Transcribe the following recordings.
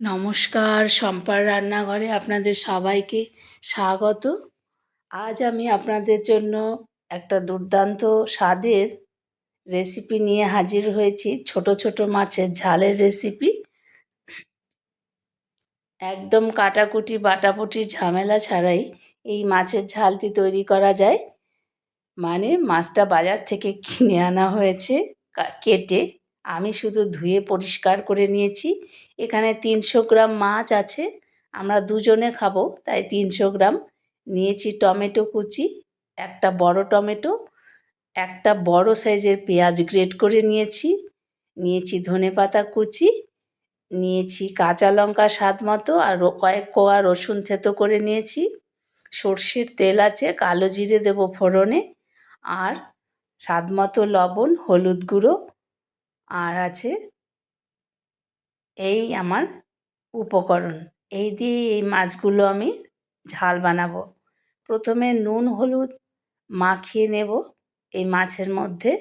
নমস্কার, শম্পার রান্নাঘরে আপনাদের সবাইকে স্বাগত। আজ আমি আপনাদের জন্য একটা দুর্দান্ত স্বাদের রেসিপি নিয়ে হাজির হয়েছি। ছোট ছোট মাছের ঝালের রেসিপি। একদম কাটাকুটি, বাটাপুটির ঝামেলা ছাড়াই এই মাছের ঝালটি তৈরি করা যায়। মানে মাছটা বাজার থেকে কিনে আনা হয়েছে কেটে আমি শুধু ধুয়ে পরিষ্কার করে নিয়েছি। এখানে তিনশো গ্রাম মাছ আছে, আমরা দুজনে খাব, তাই তিনশো গ্রাম। নিয়েছি টমেটো কুচি, একটা বড় টমেটো, একটা বড় সাইজের পেঁয়াজ গ্রেট করে নিয়েছি। নিয়েছি ধনে পাতা কুচি, নিয়েছি কাঁচা লঙ্কা স্বাদ মতো, আর কয়েক কোয়া রসুন থেতো করে নিয়েছি। সর্ষের তেল আছে, কালো জিরে দেবো ফোড়নে, আর স্বাদ মতো লবণ, হলুদ গুঁড়ো আর আছে এই আমার উপকরণ। এই দিয়ে এই মাছগুলো আমি ঝাল বানাবো। প্রথমে নুন, হলুদ মাখিয়ে নেব এই মাছের মধ্যে।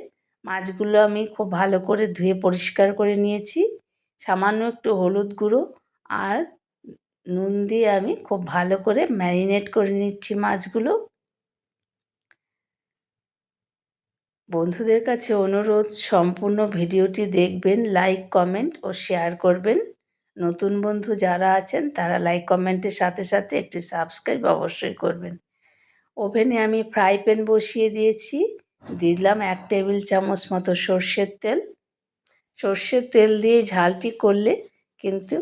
মাছগুলো আমি খুব ভালো করে ধুয়ে পরিষ্কার করে নিয়েছি। সামান্য একটু হলুদ গুঁড়ো আর নুন দিয়ে আমি খুব ভালো করে ম্যারিনেট করে নিচ্ছি মাছগুলো। বন্ধুদের কাছে অনুরোধ, সম্পূর্ণ ভিডিওটি দেখবেন লাইক কমেন্ট ও শেয়ার করবেন। নতুন বন্ধু যারা আছেন, তারা লাইক কমেন্টের সাথে সাথে একটি সাবস্ক্রাইব অবশ্যই করবেন। ওভেনে আমি ফ্রাই প্যান বসিয়ে দিয়েছি। দিলাম এক টেবিল চামচ মতো সর্ষের তেল। সর্ষের তেল দিয়ে ঝালটি করলে কিন্তু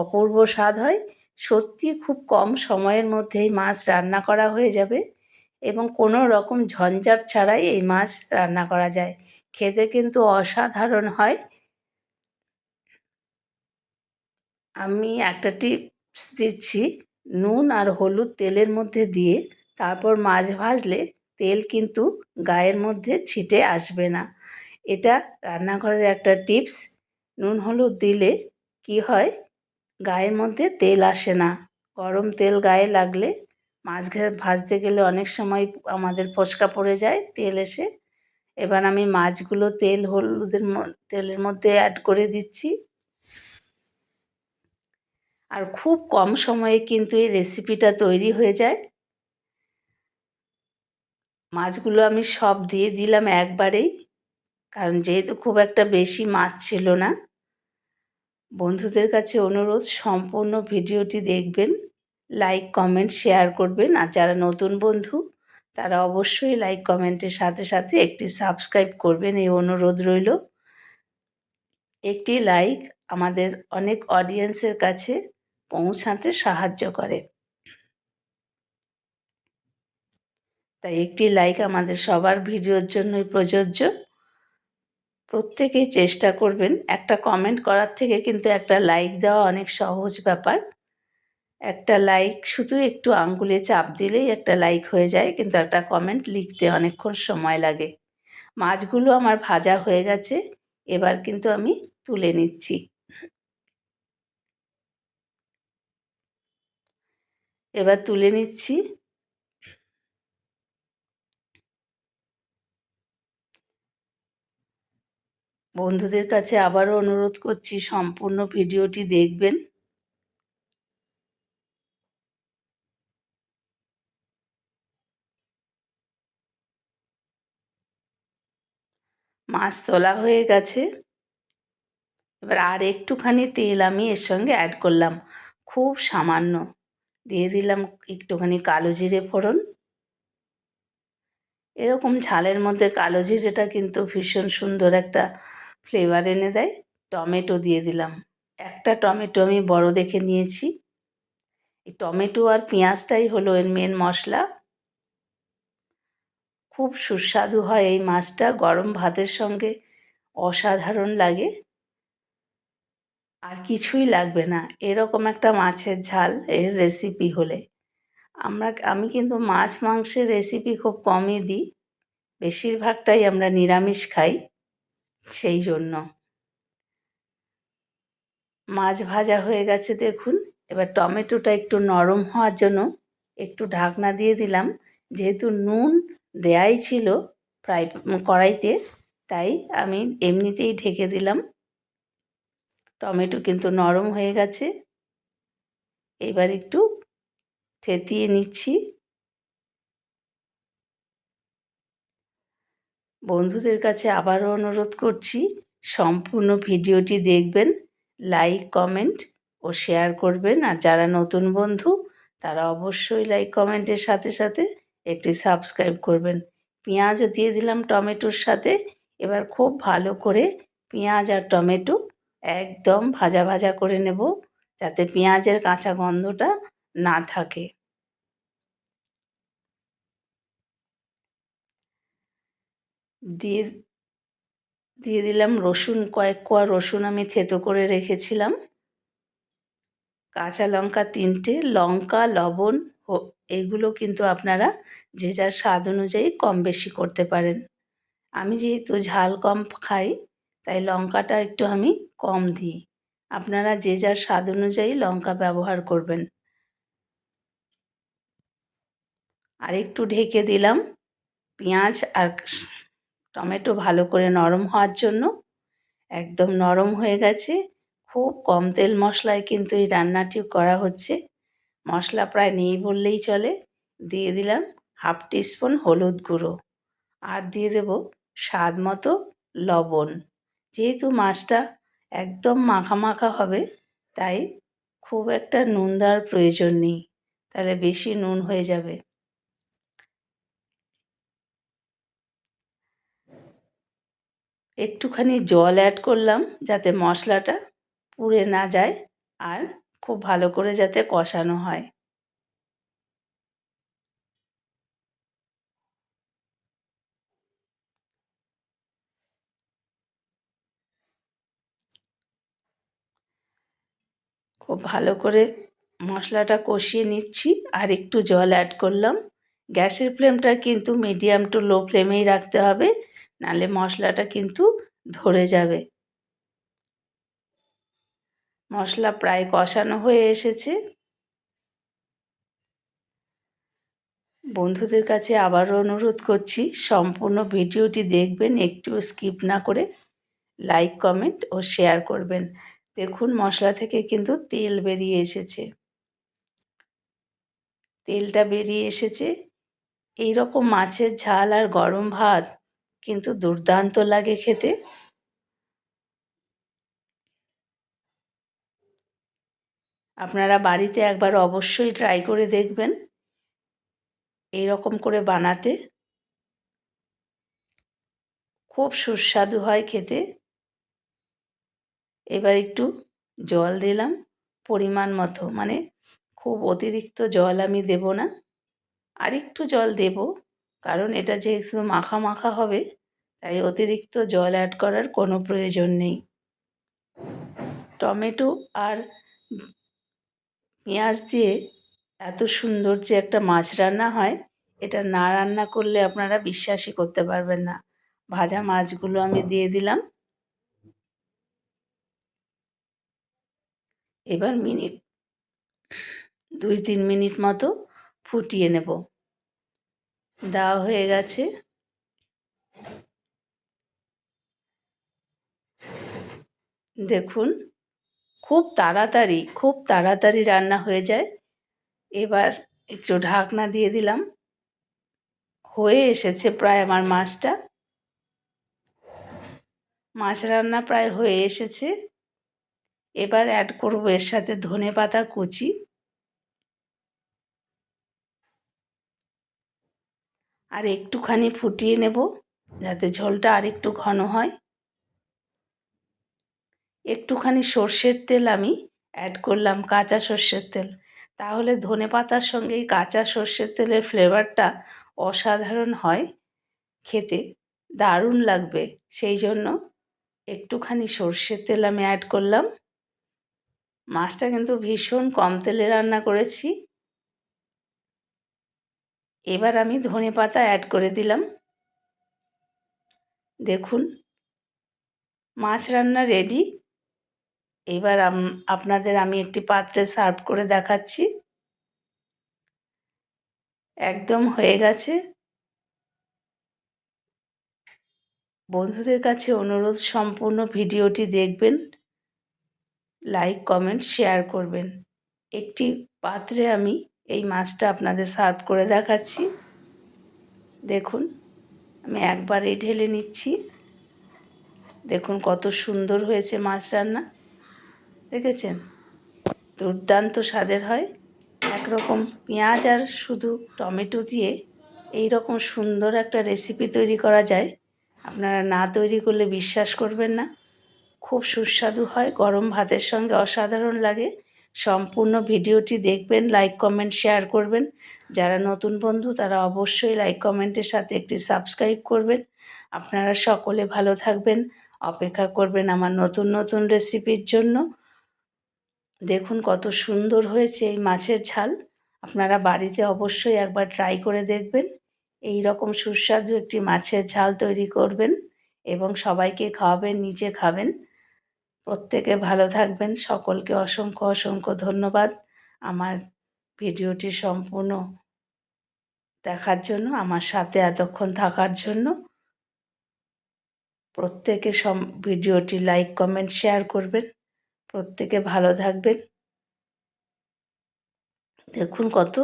অপূর্ব স্বাদ হয়। সত্যি খুব কম সময়ের মধ্যেই মাছ রান্না করা হয়ে যাবে। এবং কোনো রকম ঝঞ্ঝাট ছাড়াই এই মাছ রান্না করা যায়। খেতে কিন্তু অসাধারণ হয়। আমি একটা টিপস দিচ্ছি, নুন আর হলুদ তেলের মধ্যে দিয়ে, তারপর মাছ ভাজলে তেল কিন্তু গায়ের মধ্যে ছিটে আসবে না। এটা রান্নাঘরের একটা টিপস, নুন হলুদ দিলে কি হয়? গায়ের মধ্যে তেল আসে না। গরম তেল গায়ে লাগলে মাছ ভাজতে গেলে অনেক সময় আমাদের ফোসকা পড়ে যায়, তেল এসে। এবার আমি মাছগুলো তেল, হলুদের তেলের মধ্যে অ্যাড করে দিচ্ছি। আর খুব কম সময়ে কিন্তু এই রেসিপিটা তৈরি হয়ে যায়। মাছগুলো আমি সব দিয়ে দিলাম একবারেই, কারণ যেহেতু খুব একটা বেশি মাছ ছিল না। বন্ধুদের কাছে অনুরোধ, সম্পূর্ণ ভিডিওটি দেখবেন। লাইক কমেন্ট শেয়ার করবেন। আর যারা নতুন বন্ধু, তারা অবশ্যই লাইক কমেন্টের সাথে সাথে একটি সাবস্ক্রাইব করবেন। এই অনুরোধ রইল। একটি লাইক আমাদের অনেক অডিয়েন্সের কাছে পৌঁছাতে সাহায্য করে। তাই একটি লাইক আমাদের সবার ভিডিওর জন্যই প্রযোজ্য। প্রত্যেকেই চেষ্টা করবেন। একটা কমেন্ট করার থেকে কিন্তু একটা লাইক দেওয়া অনেক সহজ ব্যাপার। একটা লাইক শুধু একটু আঙ্গুলে চাপ দিলেই একটা লাইক হয়ে যায়, কিন্তু একটা কমেন্ট লিখতে অনেকক্ষণ সময় লাগে। মাছগুলো আমার ভাজা হয়ে গেছে, এবার কিন্তু আমি তুলে নিচ্ছি। এবার তুলে নিচ্ছি। বন্ধুদের কাছে আবারও অনুরোধ করছি, সম্পূর্ণ ভিডিওটি দেখবেন। মাছ তোলা হয়ে গেছে। এবার আর একটুখানি তেল আমি এর সঙ্গে অ্যাড করলাম। খুব সামান্য। দিয়ে দিলাম একটুখানি কালো জিরে ফোড়ন। এরকম ঝালের মধ্যে কালো জিরেটা কিন্তু ভীষণ সুন্দর একটা ফ্লেভার এনে দেয়। টমেটো দিয়ে দিলাম। একটা টমেটো আমি বড় দেখে নিয়েছি। এই টমেটো আর পেঁয়াজটাই হলো এর মেন মশলা। খুব সুস্বাদু হয় এই মাছটা। গরম ভাতের সঙ্গে অসাধারণ লাগে। আর কিছুই লাগবে না। এরকম একটা মাছের ঝাল এর রেসিপি হলে। আমরা, আমি কিন্তু মাছ মাংসের রেসিপি খুব কমই দিই। বেশিরভাগটাই আমরা নিরামিষ খাই। সেই জন্য। মাছ ভাজা হয়ে গেছে দেখুন। এবার টমেটোটা একটু নরম হওয়ার জন্য একটু ঢাকনা দিয়ে দিলাম। যেহেতু নুন দেয়াই ছিল ফ্রাই কড়াইতে, তাই আমি এমনিতেই ঢেকে দিলাম। টমেটো কিন্তু নরম হয়ে গেছে। এবার একটু থেতিয়ে নিচ্ছি। বন্ধুদের কাছে আবারও অনুরোধ করছি, সম্পূর্ণ ভিডিওটি দেখবেন, লাইক, কমেন্ট ও শেয়ার করবেন। আর যারা নতুন বন্ধু, তারা অবশ্যই লাইক, কমেন্টের সাথে সাথে একটি সাবস্ক্রাইব করবেন। পেঁয়াজও দিয়ে দিলাম টমেটোর সাথে। এবার খুব ভালো করে পেঁয়াজ আর টমেটো একদম ভাজা ভাজা করে নেব, যাতে পেঁয়াজের কাঁচা গন্ধটা না থাকে। দিয়ে দিয়ে দিলাম রসুন, কয়েক কোয়া রসুন আমি থেতো করে রেখেছিলাম। কাঁচা লঙ্কা তিনটে, লঙ্কা, লবণ এগুলো কিন্তু আপনারা যে যার স্বাদ অনুযায়ী কম বেশি করতে পারেন। আমি যেহেতু ঝাল কম খাই, তাই লঙ্কাটা একটু আমি কম দিই। আপনারা যে যার স্বাদ অনুযায়ী লঙ্কা ব্যবহার করবেন। আর একটু ঢেকে দিলাম। পেঁয়াজ আর টমেটো ভালো করে নরম হওয়ার জন্য একদম নরম হয়ে গেছে। খুব কম তেল মশলায় কিন্তু এই রান্নাটি করা হচ্ছে। মশলা প্রায় নেই বললেই চলে। দিয়ে দিলাম হাফ টিস্পুন হলুদ গুঁড়ো। আর দিয়ে দেব স্বাদ মতো লবণ। যেহেতু মাছটা একদম মাখা মাখা হবে, তাই খুব একটা নুন দেওয়ার প্রয়োজন নেই। তাহলে বেশি নুন হয়ে যাবে। একটুখানি জল অ্যাড করলাম যাতে মশলাটা পুড়ে না যায়। আর খুব ভালো করে যাতে কষানো হয়। খুব ভালো করে মশলাটা কষিয়ে নিচ্ছি আর একটু জল অ্যাড করলাম। গ্যাসের ফ্লেমটা কিন্তু মিডিয়াম টু লো ফ্লেমেই রাখতে হবে, নালে মশলাটা কিন্তু ধরে যাবে। মশলা প্রায় কষানো হয়ে এসেছে। বন্ধুদের কাছে আবারও অনুরোধ করছি, সম্পূর্ণ ভিডিওটি দেখবেন একটু স্কিপ না করে লাইক, কমেন্ট ও শেয়ার করবেন। দেখুন, মশলা থেকে কিন্তু তেল বেরিয়ে এসেছে। তেলটা বেরিয়ে এসেছে। এই রকম মাছের ঝাল আর গরম ভাত কিন্তু দুর্দান্ত লাগে খেতে। আপনারা বাড়িতে একবার অবশ্যই ট্রাই করে দেখবেন। এই রকম করে বানাতে। খুব সুস্বাদু হয় খেতে। এবার একটু জল দিলাম, পরিমাণ মতো। মানে খুব অতিরিক্ত জল আমি দেব না। আর একটু জল দেব, কারণ এটা যেহেতু মাখা মাখা হবে, তাই অতিরিক্ত জল অ্যাড করার কোনো প্রয়োজন নেই। টমেটো আর পেঁয়াজ দিয়ে এত সুন্দর যে একটা মাছ রান্না হয়, এটা না রান্না করলে আপনারা বিশ্বাসই করতে পারবেন না। ভাজা মাছগুলো আমি দিয়ে দিলাম। এবার মিনিট, দুই তিন মিনিট মতো ফুটিয়ে নেব। দেওয়া হয়ে গেছে। দেখুন খুব তাড়াতাড়ি খুব তাড়াতাড়ি রান্না হয়ে যায়। এবার একটু ঢাকনা দিয়ে দিলাম। হয়ে এসেছে প্রায় আমার মাছটা। মাছ রান্না প্রায় হয়ে এসেছে। এবার অ্যাড করব এর সাথে ধনে পাতা কুচি। আর একটুখানি ফুটিয়ে নেব যাতে ঝোলটা আর একটু ঘন হয়। একটুখানি সর্ষের তেল আমি অ্যাড করলাম, কাঁচা সর্ষের তেল। তাহলে ধনে পাতার সঙ্গে কাঁচা সর্ষের তেলের ফ্লেভারটা অসাধারণ হয় খেতে, দারুণ লাগবে। সেই জন্য একটুখানি সর্ষের তেল আমি অ্যাড করলাম। মাছটা কিন্তু ভীষণ কম তেলে রান্না করেছি। এবার আমি ধনে পাতা অ্যাড করে দিলাম। দেখুন, মাছ রান্না রেডি এবার আপনাদের আমি একটি পাত্রে সার্ভ করে দেখাচ্ছি। একদম হয়ে গেছে। বন্ধুদের কাছে অনুরোধ, সম্পূর্ণ ভিডিওটি দেখবেন, লাইক, কমেন্ট, শেয়ার করবেন। একটি পাত্রে আমি এই মাছটা আপনাদের সার্ভ করে দেখাচ্ছি। দেখুন, আমি একবারেই ঢেলে নিচ্ছি। দেখুন কত সুন্দর হয়েছে মাছ রান্না। দেখেছেন? দুর্দান্ত স্বাদের হয়। একরকম পেঁয়াজ আর শুধু টমেটো দিয়ে এই রকম সুন্দর একটা রেসিপি তৈরি করা যায়। আপনারা না তৈরি করলে বিশ্বাস করবেন না। খুব সুস্বাদু হয়, গরম ভাতের সঙ্গে অসাধারণ লাগে। সম্পূর্ণ ভিডিওটি দেখবেন লাইক কমেন্ট শেয়ার করবেন। যারা নতুন বন্ধু, তারা অবশ্যই লাইক কমেন্টের সাথে একটি সাবস্ক্রাইব করবেন। আপনারা সকলে ভালো থাকবেন, অপেক্ষা করবেন আমার নতুন নতুন রেসিপির জন্য। দেখুন কত সুন্দর হয়েছে এই মাছের ঝাল। আপনারা বাড়িতে অবশ্যই একবার ট্রাই করে দেখবেন। এই রকম সুস্বাদু একটি মাছের ঝাল তৈরি করবেন এবং সবাইকে খাওয়াবেন, নিজে খাবেন। প্রত্যেকে ভালো থাকবেন। সকলকে অসংখ্য অসংখ্য ধন্যবাদ। আমার ভিডিওটি সম্পূর্ণ দেখার জন্য, আমার সাথে এতক্ষণ থাকার জন্য। প্রত্যেকে সম ভিডিওটি লাইক কমেন্ট শেয়ার করবেন। প্রত্যেকে ভালো থাকবেন। দেখুন কত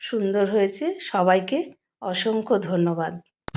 সুন্দর হয়েছে। সবাইকে অসংখ্য ধন্যবাদ।